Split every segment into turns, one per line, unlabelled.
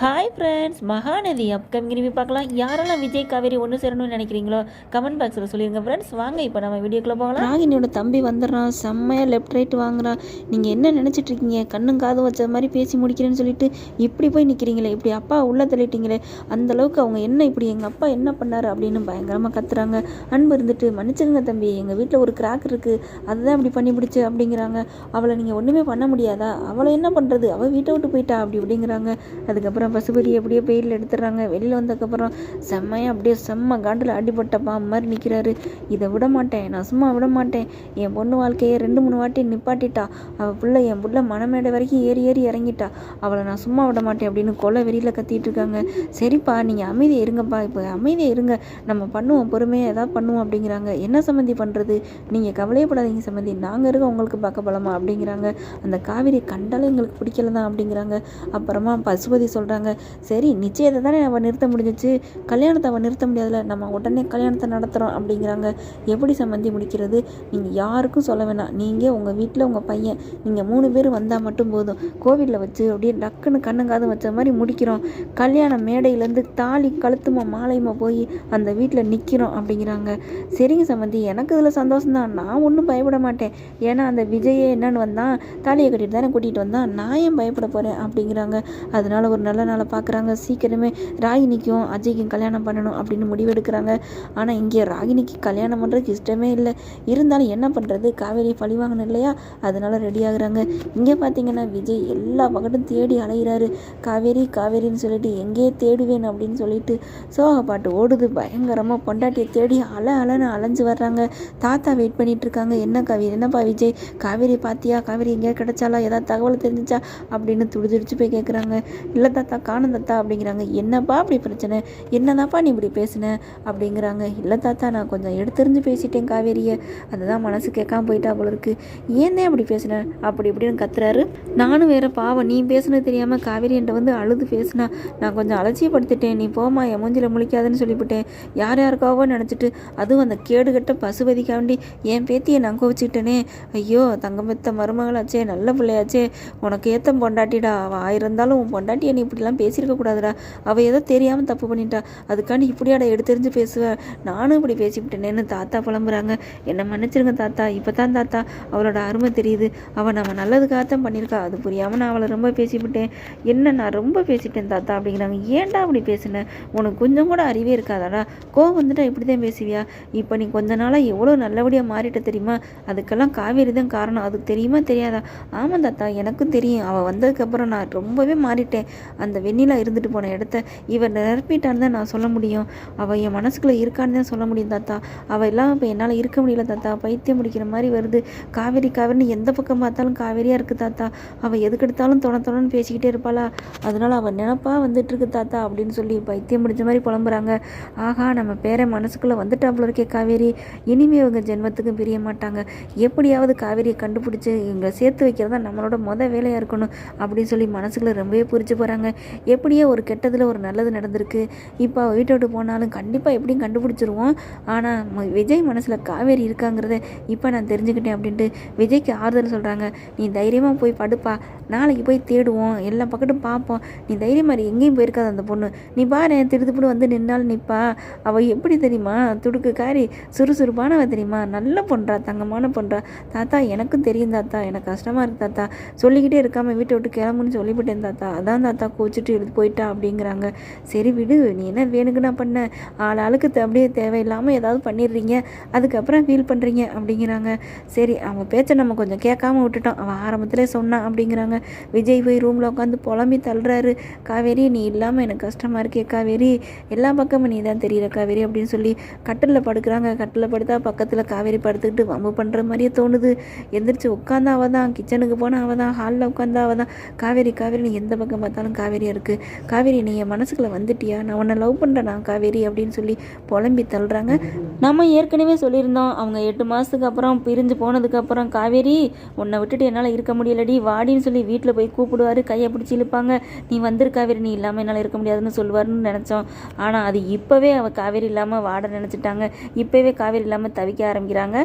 Hi friends Mahanadhi upcoming review பார்க்கலாம். யாரெல்லாம் விஜய் காவேரி ஒன்று சேரணும்னு நினைக்கிறீங்களோ கமெண்ட் பாக்ஸில் சொல்லிருங்க ஃப்ரெண்ட்ஸ் வாங்க இப்போ நம்ம வீடியோக்குள்ளே போகலாம்.
ராகினியோட தம்பி வந்துடுறான் செம்மையாக லெஃப்ட் ரைட் வாங்குறான் நீங்கள் என்ன நினச்சிட்டு இருக்கீங்க? கண்ணும் காதும் வச்ச மாதிரி பேசி முடிக்கிறேன்னு சொல்லிட்டு இப்படி போய் நிற்கிறீங்களே இப்படி அப்பா உள்ளே தள்ளிட்டீங்களே அந்த அளவுக்கு அவங்க என்ன இப்படி எங்கள் அப்பா என்ன பண்ணார் அப்படின்னு பயங்கரமாக கத்துறாங்க. அன்பு இருந்துட்டு மன்னிச்சிருங்க தம்பி எங்கள் வீட்டில் ஒரு கிராக் இருக்குது அதுதான் இப்படி பண்ணி பிடிச்சி அப்படிங்கிறாங்க. அவளை நீங்கள் ஒன்றுமே பண்ண முடியாதா? அவளை என்ன பண்ணுறது அவள் வீட்டை விட்டு போயிட்டா அப்படி அப்படிங்கிறாங்க அதுக்கப்புறம் பசுபதி அப்படியே பெயில் எடுத்துடுறாங்க. வெளியில் வந்ததுக்கப்புறம் செம்மையாக அப்படியே செம்ம காண்டில் அடிபட்ட பாம்பு மாதிரி நிற்கிறாரு இதை விட மாட்டேன். நான் சும்மா விட மாட்டேன். என் பொண்ணு வாழ்க்கையை ரெண்டு மூணு வாட்டி நிப்பாட்டிட்டா. அவள் பிள்ளை என் பிள்ளை மனமேடை வரைக்கும் ஏறி ஏறி இறங்கிட்டா. அவளை நான் சும்மா விட மாட்டேன் அப்படின்னு கொலை வெளியில் கத்திட்டு இருக்காங்க. சரிப்பா நீங்கள் அமைதியாக இருங்கப்பா. இப்போ அமைதியாக இருங்க. நம்ம பண்ணுவோம் பொறுமையாக ஏதாவது பண்ணுவோம் அப்படிங்கிறாங்க. என்ன சம்மந்தி பண்ணுறது நீங்கள் கவலையப்படாதீங்க சம்மந்தி நாங்கள் இருக்க உங்களுக்கு பக்கபலமா அப்படிங்கிறாங்க. அந்த காவிரி கண்டாலே எங்களுக்கு பிடிக்கல தான் அப்படிங்கிறாங்க. அப்புறமா பசுபதி சொல்கிறாங்க சரி நிச்சயத்தை தானே அவள் நிறுத்த முடிஞ்சிச்சு. கல்யாணத்தை அவள் நிறுத்த முடியாதுல நம்ம உடனே கல்யாணத்தை நடத்துகிறோம் அப்படிங்கிறாங்க. எப்படி சம்மந்தி முடிக்கிறது? நீங்கள் யாருக்கும் சொல்ல வேணாம். நீங்கள் உங்கள் வீட்டில் உங்கள் பையன். நீங்கள் மூணு பேர் வந்தால் மட்டும் போதும். கோவிலில் வச்சு அப்படியே டக்குன்னு கண்ணுங்காதும் வச்ச மாதிரி முடிக்கிறோம். கல்யாண மேடையிலேருந்து தாலி கழுத்துமா மாலையுமா போய் அந்த வீட்டில் நிற்கிறோம் அப்படிங்கிறாங்க. சரிங்க சம்மந்தி. எனக்கு இதில் சந்தோஷம்தான். நான் ஒன்றும் பயப்பட மாட்டேன். ஏன்னா அந்த விஜயே என்னன்னு வந்தான். தாலியை கட்டிட்டு தானே கூட்டிகிட்டு வந்தான். நான் ஏன் பயப்பட போகிறேன் அப்படிங்கிறாங்க. அதனால் ஒரு நல்ல நாளை பார்க்குறாங்க. சீக்கிரமே ராகினிக்கும் அஜய்க்கும் கல்யாணம் பண்ணணும் அப்படின்னு முடிவெடுக்கிறாங்க. ஆனால் இங்கே ராகினிக்கு கல்யாணம் பண்ணுறதுக்கு இஷ்டமே இல்லை. இருந்தாலும் என்ன பண்ணுறது காவேரி பழி வாங்கணும் இல்லையா? அதனால ரெடி ஆகுறாங்க. இங்கே பார்த்தீங்கன்னா விஜய் எல்லா பக்கத்தும் தேடி அலைகிறாரு காவேரி காவேரின்னு சொல்லிட்டு எங்கேயே தேடுவேன்? அப்படின்னு சொல்லிட்டு சோக பாட்டு ஓடுது. பயங்கரமாக பொண்டாட்டியை தேடி அல அலன்னு அலைஞ்சு வர்றாங்க. தாத்தா வெயிட் பண்ணிட்டு இருக்காங்க. என்ன காவேரி? என்னப்பா விஜய்? காவேரி பார்த்தியா காவேரி எங்கேயா கிடைச்சாலா ஏதாவது தகவல் தெரிஞ்சிச்சா? அப்படின்னு துடிதுடிச்சு போய் கேட்குறாங்க இல்லை தாத்தா காணும் தாத்தா அப்படிங்கிறாங்க. என்னப்பா அப்படி பிரச்சனை? என்னதாப்பா நீ இப்படி பேசுன? அப்படிங்கிறாங்க. இல்லை தாத்தா நான் கொஞ்சம் எடுத்தெறிஞ்சு பேசிட்டேன் காவேரியை. அதுதான் மனசு கேட்காம போயிட்டா போல இருக்கு. ஏன் தான் அப்படி பேசுனேன் அப்படி இப்படின்னு கத்துறாரு. நானும் வேற பாவம். நீ பேசுனது தெரியாமல் காவேரி என்கிட்ட வந்து அழுது பேசுனா நான் கொஞ்சம் அலட்சியப்படுத்திட்டேன். நீ போமா என் மூஞ்சில முழிக்காதுன்னு சொல்லிவிட்டேன். யார் யாருக்காவோ நினச்சிட்டு அதுவும் அந்த கேடுகட்ட பசுபதிக்காண்டி என் பேத்தியை நான் கோவிச்சுக்கிட்டேனே. ஐயோ தங்கம் பெத்த மருமகளாச்சே நல்ல பிள்ளையாச்சே. உனக்கு ஏத்தம் பொண்டாட்டிடா. அவள் ஆயிருந்தாலும் உன் பொண்டாட்டியை நீ இப்படிலாம் பேசியிருக்க கூடாதுடா? அவள் ஏதோ தெரியாமல் தப்பு பண்ணிட்டா. அதுக்காண்டி இப்படியாடா எடுத்தெறிஞ்சு பேசுவேன் நானும் இப்படி பேசிவிட்டேனேன்னு தாத்தா புலம்புறாங்க? என்னை மன்னிச்சிருங்க தாத்தா. இப்போ தான் தாத்தா. அவளோட அருமை தெரியுது. அவள் நம்ம நல்லதுக்காகத்தான் பண்ணியிருக்கா. அது புரியாமல் நான் அவளை ரொம்ப பேசிவிட்டேன். என்ன நான் ரொம்ப பேசிட்டேன் தாத்தா அப்படிங்கிறாங்க. ஏன்டா அப்படி பேசினேன் உனக்கு கொஞ்சம் கூட அறிவே இருக்காதாடா. கோவம் வந்துட்டா இப்படி தான் பேசுவியா? இப்போ நீ கொஞ்ச நாளாக எவ்வளோ நல்லபடியாக மாறிட்ட தெரியுமா? அதுக்கெல்லாம் காவேரி தான் காரணம். அதுக்கு தெரியுமா தெரியாதா? ஆமாம் தாத்தா. எனக்கும் தெரியும். அவள் வந்ததுக்கப்புறம் நான் ரொம்பவே மாறிட்டேன். அந்த வெண்ணிலா இருந்துட்டு போன இடத்த இவன் நிரப்பிட்டான்னு தான் நான் சொல்ல முடியும். அவள் என் மனசுக்குள்ளே இருக்கான்னு தான் சொல்ல முடியும் தாத்தா. அவள் எல்லாம் இப்போ என்னால் இருக்க முடியல தாத்தா. பைத்தியம் முடிக்கிற மாதிரி வருது. காவேரி காவேரின்னு எந்த பக்கம் பார்த்தாலும் காவேரியாக இருக்குது தாத்தா. அவள் எதுக்கு எடுத்தாலும் தொண தொணன்னு பேசிக்கிட்டே இருப்பாளா. அதனால அவள் நினப்பாக வந்துட்டுருக்கு தாத்தா அப்படின்னு சொல்லி பைத்தியம் முடிச்ச மாதிரி புலம்புறாங்க. ஆஹா நம்ம பேரை மனசுக்குள்ளே வந்துட்டாப்புல இருக்கே காவேரி. இனிமே இவங்க ஜென்மத்துக்கும் பிரிய மாட்டாங்க. எப்படியாவது காவேரியை கண்டுபிடிச்சி இவங்களை சேர்த்து வைக்கிறது தான் நம்மளோட மொதல் வேலையாக இருக்கணும் அப்படின்னு சொல்லி மனசுக்குள்ளே ரொம்பவே புரிச்சு போகிறாங்க எப்படியோ ஒரு கெட்டதில் ஒரு நல்லது நடந்திருக்கு. இப்போ அவள் வீட்டை விட்டு போனாலும் கண்டிப்பாக எப்படியும் கண்டுபிடிச்சிருவோம். ஆனால் விஜய் மனசில் காவேரி இருக்காங்கிறத இப்போ நான் தெரிஞ்சுக்கிட்டேன் அப்படின்ட்டு விஜய்க்கு ஆறுதல் சொல்கிறாங்க நீ தைரியமாக போய் படுப்பா. நாளைக்கு போய் தேடுவோம். எல்லா பக்கட்டும் பார்ப்போம். நீ தைரியமாக எங்கேயும் போயிருக்காது அந்த பொண்ணு. நீ பாரு திருத்துப்பட்டு வந்து நின்னாலும் நிற்பா அவள் எப்படி தெரியுமா? துடுக்கு காரி சுறுசுறுப்பானவ தெரியுமா? நல்ல பொண்றா தங்கமான பொண்றா. தாத்தா எனக்கும் தெரியும் தாத்தா. எனக்கு கஷ்டமாக இருக்கு தாத்தா. சொல்லிக்கிட்டே இருக்காமல் வீட்டை விட்டு கிளம்புன்னு சொல்லிவிட்டேன் தாத்தா. அதான் தாத்தா கோச்சிட்டு எடுத்து போயிட்டா அப்படிங்கிறாங்க. சரி விடு நீ என்ன வேணுக்குன்னா பண்ண? ஆள் ஆளுக்கு அப்படியே தேவையில்லாமல் ஏதாவது பண்ணிடுறீங்க. அதுக்கப்புறம் ஃபீல் பண்ணுறீங்க அப்படிங்கிறாங்க. சரி அவன் பேச்சை நம்ம கொஞ்சம் கேட்காம விட்டுட்டோம். அவன் ஆரம்பத்திலே சொன்னான் அப்படிங்கிறாங்க. விஜய் போய் ரூமில் உட்காந்து புலம்பி தள்ளுறாரு. காவேரி நீ இல்லாமல் எனக்கு கஷ்டமாக இருக்கே காவேரி. எல்லா பக்கமும் நீ தான் தெரியல காவேரி அப்படின்னு சொல்லி கட்டிலில் படுக்கிறாங்க. கட்டிலில் படுத்தா பக்கத்தில் காவேரி படுத்துக்கிட்டு வம்பு பண்ணுற மாதிரியே தோணுது. எந்திரிச்சு உட்காந்தா அவள் தான் கிச்சனுக்கு போனால் அவள் தான் ஹாலில் உட்காந்தா அவள் தான் காவேரி காவேரி நீ எந்த பக்கம் பார்த்தாலும் காவேரியாக இருக்குது காவேரி நீ என் மனசுக்குள்ளே வந்துட்டியா? நான் உன்னை லவ் பண்ணுறேன் நான் காவேரி அப்படின்னு சொல்லி புலம்பி தள்ளுறாங்க. நம்ம ஏற்கனவே சொல்லியிருந்தோம். அவங்க எட்டு மாதத்துக்கு அப்புறம் பிரிஞ்சு போனதுக்கப்புறம் காவேரி உன்னை விட்டுட்டு என்னால் இருக்க முடியலடி வாடின்னு சொல்லி வீட்டில் போய் கூப்பிடுவாரு. கையை பிடிச்சி இழுப்பாங்க. நீ வந்துரு காவேரி நீ இல்லாமல் என்னால் இருக்க முடியாதுன்னு சொல்லுவாருன்னு நினச்சோம். ஆனால் அது இப்போவே அவள் காவேரி இல்லாமல் வாட நினச்சிட்டாங்க. இப்போவே காவேரி இல்லாமல் தவிக்க ஆரம்பிக்கிறாங்க.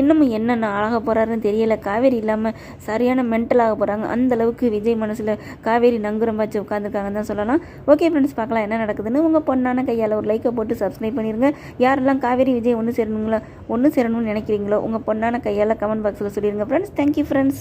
இன்னமும் என்னென்ன ஆளாக போகிறாருன்னு தெரியலை. காவேரி இல்லாமல் சரியான மென்டல் ஆக போகிறாங்க அந்த அளவுக்கு விஜய் மனசில் காவேரி நங்குற வச்சு உட்காந்துருக்காங்கன்னு தான் சொல்லலாம். ஓகே ஃப்ரெண்ட்ஸ் பார்க்கலாம் என்ன நடக்குதுன்னு. உங்கள் பொண்ணான கையால் ஒரு லைக்கை போட்டு சப்ஸ்கிரைப் பண்ணிடுங்க யாரெல்லாம் காவேரி விஜய் ஒன்று சேரணுங்களோ ஒன்று சேரணும்னு நினைக்கிறீங்களோ உங்கள் பொண்ணான கையால் கமெண்ட் பாக்ஸில் சொல்லிடுங்க ஃப்ரெண்ட்ஸ் தேங்க்யூ ஃப்ரெண்ட்ஸ்